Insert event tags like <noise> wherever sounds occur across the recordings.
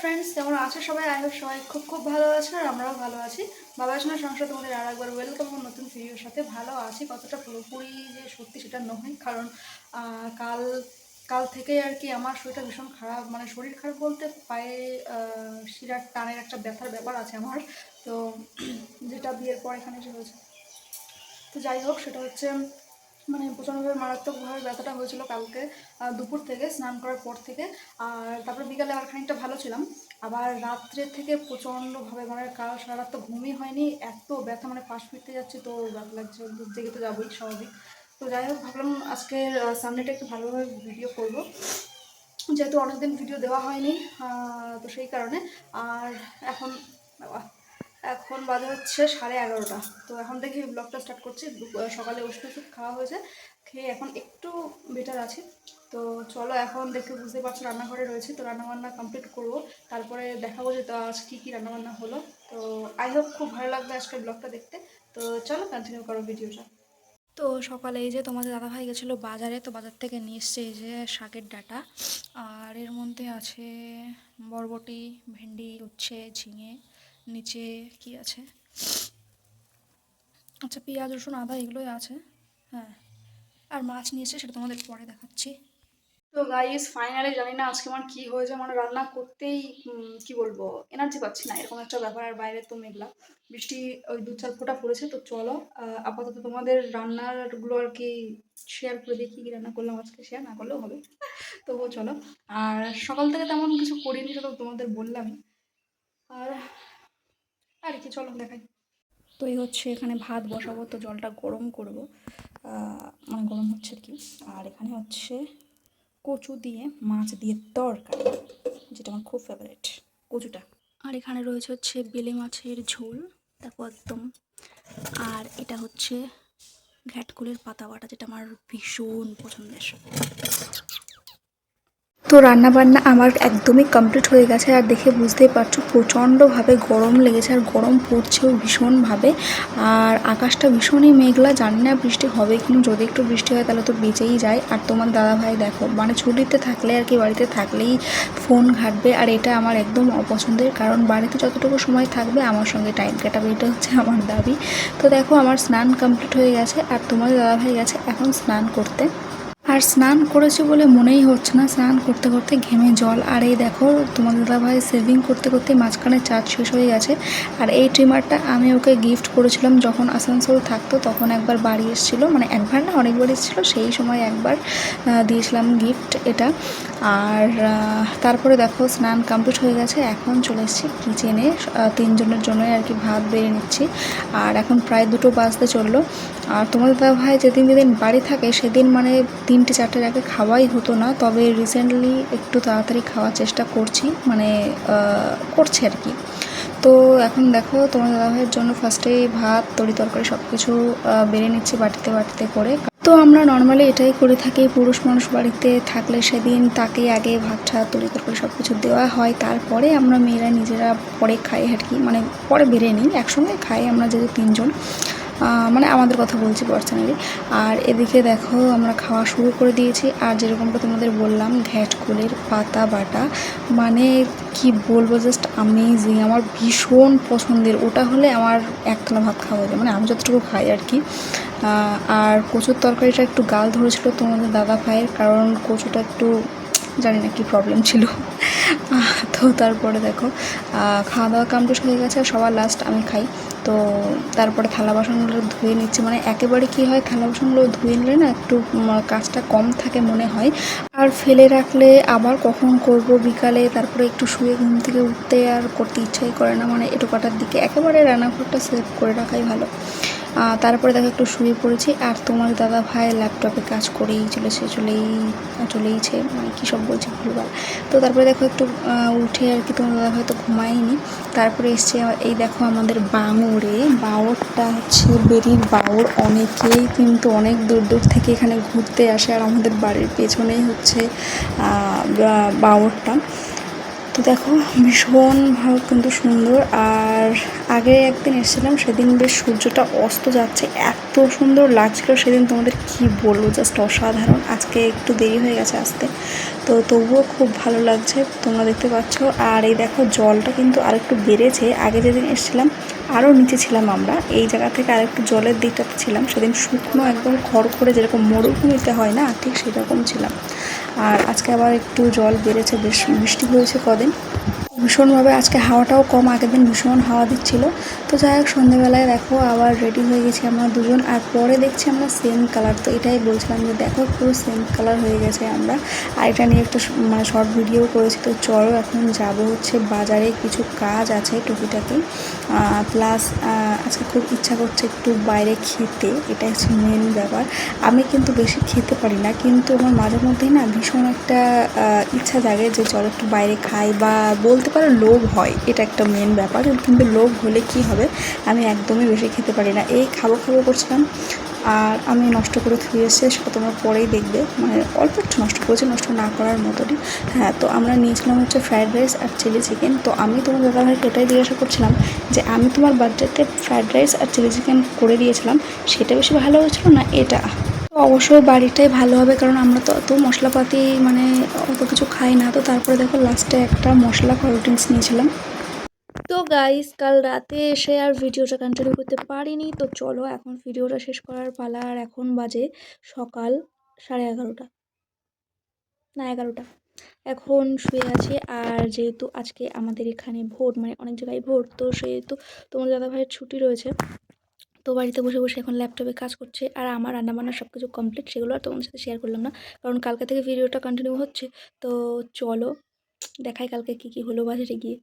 Friends কেমন আছো সবাই? আই হোপ সবাই খুব খুব ভালো আছে আর আমরাও ভালো আছি। বাবা শোনা সংসার তোমাদের আর একবার ওয়েলকাম আমার নতুন ভিডিওর সাথে। ভালো আছি, কতটা পুরোপুরি যে সত্যি সেটা নয়, কারণ কাল কাল থেকে আর কি আমার শরীরটা ভীষণ খারাপ। মানে শরীর খারাপ বলতে পায়ে শিরার টানের একটা ব্যথার ব্যাপার আছে আমার। তো, যেটা বিয়ের পর এখানে এসে হয়েছে। তো যাই হোক, সেটা হচ্ছে মানে প্রচণ্ডভাবে মারাত্মকভাবে ব্যথাটা হয়েছিল কালকে দুপুর থেকে, স্নান করার পর থেকে। আর তারপরে বিকালে আর খানিকটা ভালো ছিলাম। আবার রাত্রে থেকে প্রচণ্ডভাবে মানে কাল সারা রাত তো ঘুমই হয়নি, এত ব্যথা মানে পাশ ফিরতে যাচ্ছে তো ব্যথা লাগছে জেগে তো যাবোই স্বাভাবিক। তো যাই হোক, ভাবলাম আজকের সামনেটা একটু ভালোভাবে ভিডিও করব। যেহেতু অনেকদিন ভিডিও দেওয়া হয়নি তো সেই কারণে। আর এখন এখন বাজে হচ্ছে সাড়ে এগারোটা। তো এখন থেকে ব্লগটা স্টার্ট করছি। সকালে ওষুধ ওষুধ খাওয়া হয়েছে। খেয়ে এখন একটু বেটার আছে। তো চলো এখন দেখে বুঝতে পারছ রান্নাঘরে রয়েছে। তো রান্নাবান্না কমপ্লিট করব। তারপরে দেখাবো যে তো আজ কী কী রান্নাবান্না হলো। তো আই হোপ খুব ভালো লাগবে আজকের ব্লগটা দেখতে। তো চলো কন্টিনিউ করো ভিডিওটা। তো সকালে এই যে তোমাদের দাদাভাই গেছিল বাজারে, তো বাজার থেকে নিয়ে এসছে এই যে শাকের ডাটা। আর এর মধ্যে আছে বরবটি, ভেন্ডি, উচ্ছে, ঝিঙে। নিচে কি আছে? আচ্ছা পেঁয়াজ, রসুন, আদা এগুলোই আছে। হ্যাঁ। আর মাছ নিয়েছে সেটা তোমাদের পরে দেখাচ্ছি। তো গাইস ফাইনালি জানি না আজকে আমার কি হয়েছে মানে রান্না করতেই কি বলব এনার্জি পাচ্ছি না। এরকম একটা ব্যাপার, আর বাইরে তো মেঘলা। বৃষ্টি ওই দু চার ফোঁটা পড়েছে, তো চলো আপাতত তোমাদের রান্নারগুলো আর কি শেয়ার করে দেখি কি রান্না করলাম আজকে শেয়ার না করলেও হবে। <laughs> তবুও চলো। আর সকাল থেকে তেমন কিছু করিনি, সেটা তোমাদের বললামই। আর আর কি, চলো দেখাই। তো এই হচ্ছে এখানে ভাত বসাবো, তো জলটা গরম করব। মানে গরম হচ্ছে আর কি। আর এখানে হচ্ছে কচু দিয়ে, মাছ দিয়ে তরকারি, যেটা আমার খুব ফেভারিট কচুটা। আর এখানে রয়েছে হচ্ছে বেলে মাছের ঝোল, দেখো একদম। আর এটা হচ্ছে ঘ্যাটকুলের পাতা বাটা, যেটা আমার ভীষণ পছন্দের। তো রান্না বান্না আমার একদমই কমপ্লিট হয়ে গেছে আর দেখে বুঝতেই পারছ প্রচণ্ডভাবে গরম লেগেছে আর গরম পড়ছেও ভীষণভাবে। আর আকাশটা ভীষণই মেঘলা, জানি না বৃষ্টি হবে কিন্তু যদি একটু বৃষ্টি হয় তাহলে তো বেঁচেই যায়। আর তোমার দাদাভাই দেখো মানে ছুটিতে থাকলে আর কি বাড়িতে থাকলেই ফোন ঘাটবে আর এটা আমার একদম অপছন্দের কারণ বাড়িতে যতটুকু সময় থাকবে আমার সঙ্গে টাইম কাটাবে, এটা হচ্ছে আমার দাবি। তো দেখো আমার স্নান কমপ্লিট হয়ে গেছে আর তোমার দাদাভাই গেছে এখন স্নান করতে। আর স্নান করেছে বলে মনেই হচ্ছে না। স্নান করতে করতে ঘেমে জল। আর এই দেখো, তোমার দাদাভাই সেভিং করতে করতে মাঝখানে চার্জ শেষ হয়ে গেছে। আর এই ট্রিমারটা আমি ওকে গিফট করেছিলাম যখন আসানসোল থাকতো, তখন একবার বাড়ি এসেছিল। মানে একবার না, অনেকবার এসেছিল। সেই সময় একবার দিয়েছিলাম গিফট এটা। আর তারপরে দেখো স্নান কমপ্লিট হয়ে গেছে। এখন চলে এসেছি কিচেনে তিনজনের জন্যই আর কি ভাত বেড়ে নিচ্ছি। আর এখন প্রায় দুটো বাজতে চলল। আর তোমাদের দাদা ভাই যেদিন যেদিন বাড়ি থাকে, সেদিন মানে তিনটে চারটের আগে খাওয়াই হতো না। তবে রিসেন্টলি একটু তাড়াতাড়ি খাওয়ার চেষ্টা করছি। মানে করছে আর কি। তো এখন দেখো তোমার দাদা ভাইয়ের জন্য ফার্স্টেই ভাত, তরি তরকারি সব কিছু বেড়ে নিচ্ছি বাটিতে বাটিতে করে। তো আমরা নর্মালি এটাই করে থাকি, পুরুষ মানুষ বাড়িতে থাকলে সেদিন তাকেই আগে ভাত ঠাত তরি তরকারি সব কিছু দেওয়া হয়। তারপরে আমরা মেয়েরা নিজেরা পরে খাই আর কি মানে পরে বেড়ে নিই একসঙ্গে খাই আমরা যেহেতু তিনজন। মানে আমাদের কথা বলছি পার্সোনালি আর এদিকে দেখো আমরা খাওয়া শুরু করে দিয়েছি। আর যেরকমটা তোমাদের বললাম ঘ্যাটকুলের পাতা, বাটা মানে কি বলব জাস্ট আমেজিং আমার ভীষণ পছন্দের। ওটা হলে আমার একতলা ভাত খাওয়া যায় মানে আমি যতটুকু খাই আর কি। আর কচুর তরকারিটা একটু গাল ধরেছিল তোমাদের দাদা ভাইয়ের, কারণ কচুটা একটু জানি না কি প্রবলেম ছিল। তো তারপরে দেখো খাওয়া দাওয়া কমপ্লিট হয়ে গেছে, সবার লাস্ট আমি খাই। তো তারপরে থালা বাসনগুলো ধুয়ে নিচ্ছি মানে একেবারে কি হয়, থালা বাসনগুলো ধুয়ে নিলে না একটু কাজটা কম থাকে মনে হয়। আর ফেলে রাখলে আবার কখন করব বিকালে, তারপরে একটু শুয়ে ঘুম থেকে উঠতে আর করতে ইচ্ছাই করে না মানে এটো কাটার দিকে। একেবারে রান্নাঘরটা সেভ করে রাখাই ভালো। তারপরে দেখো একটু শুয়ে পড়েছি। আর তোমার দাদা ভাই ল্যাপটপে কাজ করেই চলেছে চলেই চলেইছে। মানে কী সব বলছে ভুলবার তো তারপরে দেখো একটু উঠে আর কি তোমার দাদা ভাই তো ঘুমায়নি। তারপরে এসছে এই দেখো আমাদের বাঙুরে বাওরটা হচ্ছে বেরির বাওর। অনেকেই কিন্তু অনেক দূর দূর থেকে এখানে ঘুরতে আসে। আর আমাদের বাড়ির পেছনেই হচ্ছে বাওরটা। তো দেখো, ভীষণ ভালো, কিন্তু সুন্দর। আর আগে একদিন এসেছিলাম, সেদিন বেশ সূর্যটা অস্ত যাচ্ছে, এত সুন্দর লাগছিল, সেদিন তোমাদের কি বলব জাস্ট অসাধারণ। আজকে একটু দেরি হয়ে গেছে আসতে, তো তবুও খুব ভালো লাগছে, তোমরা দেখতে পাচ্ছ। আর এই দেখো, জলটা কিন্তু আরেকটু বেড়েছে। আগে যেদিন এসেছিলাম আরও নিচে ছিলাম আমরা, এই জায়গা থেকে আরেকটু জলের দিকটাতে ছিলাম। সেদিন শুকনো একদম খড় করে যেরকম মরুভূমিতে হয় না, ঠিক সেরকম ছিলাম। আর আজকে আবার একটু জল বেড়েছে বেশ বৃষ্টি হয়েছে কদিন। ভীষণভাবে আজকে হাওয়াটাও কম, আগের দিন ভীষণ হাওয়া দিচ্ছিল। তো যাই হোক, সন্ধেবেলায় দেখো আবার রেডি হয়ে গেছি আমরা দুজন, আর পরে দেখছি আমরা সেম কালার তো এটাই বলছিলাম যে দেখো পুরো সেম কালার হয়ে গেছে আমরা। আর এটা নিয়ে একটা মানে শর্ট ভিডিও করেছি, তো চলো এখন যাব হচ্ছে বাজারে, কিছু কাজ আছে টুকিটাকি। প্লাস আজকে খুব ইচ্ছা করছে একটু বাইরে খেতে, এটা হচ্ছে মেন ব্যাপার। আমি কিন্তু বেশি খেতে পারি না, কিন্তু আমার মাঝে মধ্যেই না ভীষণ একটা ইচ্ছা জাগে যে চলো একটু বাইরে খাই বা বলতে পারো লোভ হয়, এটা একটা মেন ব্যাপার। কিন্তু লোভ হলে কি হবে? আমি একদমই বেশি খেতে পারি না। এই খাব খাব করছিলাম, আর আমি নষ্ট করে থুয়ে এসে সেটা তোমরা পরেই দেখবে। মানে অল্প একটু নষ্ট করেছি, নষ্ট না করার মতনই। হ্যাঁ তো আমরা নিয়েছিলাম হচ্ছে ফ্রায়েড রাইস আর চিলি চিকেন তো আমি তোমার দাদাভাইকে এটাই জিজ্ঞাসা করছিলাম যে, আমি তোমার বার্থডেতে ফ্রায়েড রাইস আর চিলি চিকেন করে দিয়েছিলাম। সেটা বেশি ভালো হয়েছিল না এটা? অবশ্যই বাড়িটাই ভালো হবে, কারণ আমরা তো অত মশলাপাতি মানে অত কিছু খাই না। তো তারপরে দেখো লাস্টে একটা মশলা কোল্ড ড্রিঙ্কস নিয়েছিলাম। তো গাইস কাল রাতে এসে আর ভিডিওটা কন্টিনিউ করতে পারিনি। তো চলো এখন ভিডিওটা শেষ করার পালা, আর এখন বাজে সকাল সাড়ে এগারোটা। না, এগারোটা। এখন শুয়ে আছি, আর যেহেতু আজকে আমাদের এখানে ভোট মানে অনেক জায়গায় ভোট, তো সেহেতু তোমার দাদা ভাইয়ের ছুটি রয়েছে। তো বাড়িতে বসে বসে এখন ল্যাপটপে কাজ করছে আর আমার রান্নাবান্না সব কিছু কমপ্লিট সেগুলো আর তোমাদের সাথে শেয়ার করলাম না। কারণ কালকে থেকে ভিডিওটা কন্টিনিউ হচ্ছে, তো চলো দেখাই কালকে কী কী হলো বাজারে গিয়ে।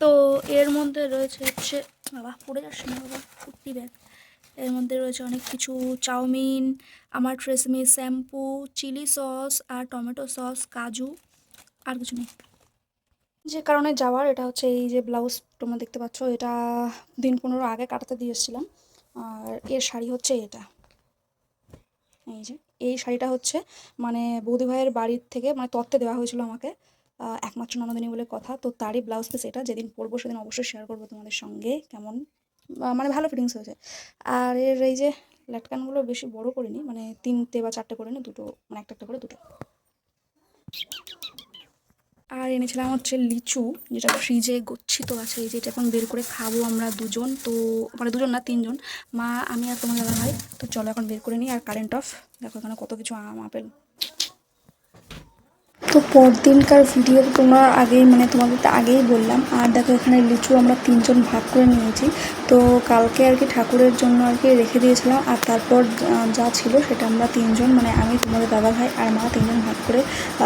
তো এর মধ্যে রয়েছে হচ্ছে বাবা পড়ে যাচ্ছে না বাবা কুর্তি ব্যাগ এর মধ্যে রয়েছে অনেক কিছু, চাউমিন, আমার ট্রেসমি শ্যাম্পু চিলি সস আর টমেটো সস কাজু, আর কিছু নেই। যে কারণে যাওয়ার, এটা হচ্ছে এই যে ব্লাউজ তোমরা দেখতে পাচ্ছ, এটা দিন পনেরো আগে কাটাতে দিয়ে এসেছিলাম। আর এর শাড়ি হচ্ছে এটা। এই যে, এই শাড়িটা হচ্ছে মানে বৌদি ভাইয়ের বাড়ির থেকে মানে তত্ত্বে দেওয়া হয়েছিল আমাকে একমাত্র ননদিনী বলে কথা। তো তারই ব্লাউজ পিস এটা, যেদিন পরবো সেদিন অবশ্যই শেয়ার করব তোমাদের সঙ্গে, কেমন? মানে ভালো ফিটিংস হয়েছে। আর এর এই যে ল্যাটকানগুলো বেশি বড় করিনি মানে তিনটে বা চারটে করে নি দুটো মানে একটা একটা করে দুটো। আর এনেছিলাম হচ্ছে লিচু, যেটা ফ্রিজে গচ্ছিত আছে, এই যেটা এখন বের করে খাব আমরা দুজন। তো মানে দুজন না, তিনজন। মা, আমি আর তোমার দাদা ভাই তো চলো এখন বের করে নিই। আর কারেন্ট অফ দেখো এখানে কত কিছু আম, আপেল তো পরদিনকার ভিডিও তোমরা আগেই মানে তোমাদের তো আগেই বললাম। আর দেখো, এখানে লিচু আমরা তিনজন ভাগ করে নিয়েছি। তো কালকে আর কি ঠাকুরের জন্য আর কি রেখে দিয়েছিলাম। আর তারপর যা ছিল সেটা আমরা তিনজন মানে আমি, তোমাদের দাদা ভাই আর মা তিনজন ভাগ করে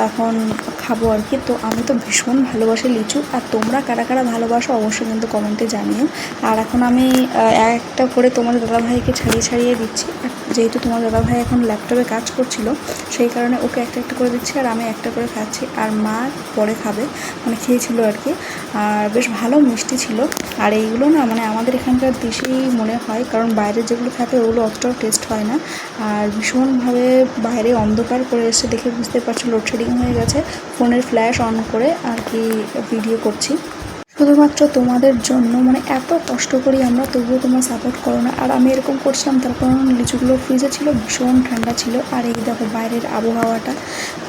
এখন খাব আর কি। তো আমি তো ভীষণ ভালোবাসি লিচু। আর তোমরা কারা কারা ভালোবাসো অবশ্যই কিন্তু কমেন্টে জানিও। আর এখন আমি একটা করে তোমাদের দাদা ভাইকে ছাড়িয়ে ছাড়িয়ে দিচ্ছি। আর যেহেতু তোমার দাদা ভাই এখন ল্যাপটপে কাজ করছিল, সেই কারণে ওকে একটা একটা করে দিচ্ছি আর আমি একটা করে খাচ্ছি আর মা পরে খাবে মানে খেয়েছিল আর কি। আর বেশ ভালো মিষ্টি ছিল। আর এইগুলো না মানে আমাদের এখানকার দেশেই মনে হয়, কারণ বাইরের যেগুলো থাকে ওগুলো অতটাও টেস্ট হয় না। আর ভীষণভাবে বাইরে অন্ধকার করে এসে দেখে বুঝতে পারছ লোডশেডিং হয়ে গেছে। ফোনের ফ্ল্যাশ অন করে আর কি ভিডিও করছি। শুধুমাত্র তোমাদের জন্য মানে এত কষ্ট করি আমরা, তবুও তোমরা সাপোর্ট করো না। আর আমি এরকম করছিলাম, তার কারণ লিচুগুলো ফ্রিজে ছিল, ভীষণ ঠান্ডা ছিল। আর এই দেখো বাইরের আবহাওয়াটা,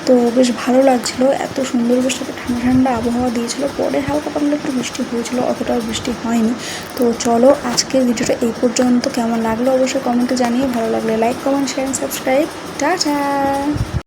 তো বেশ ভালো লাগছিল। এত সুন্দর বেশ একটা ঠান্ডা ঠান্ডা আবহাওয়া দিয়েছিল। পরে হালকা পাতলা একটু বৃষ্টি হয়েছিল, অতটাও বৃষ্টি হয়নি। তো চলো আজকের ভিডিওটা এই পর্যন্ত। কেমন লাগল অবশ্যই কমেন্টে জানিয়ে ভালো লাগলে like comment share subscribe tata!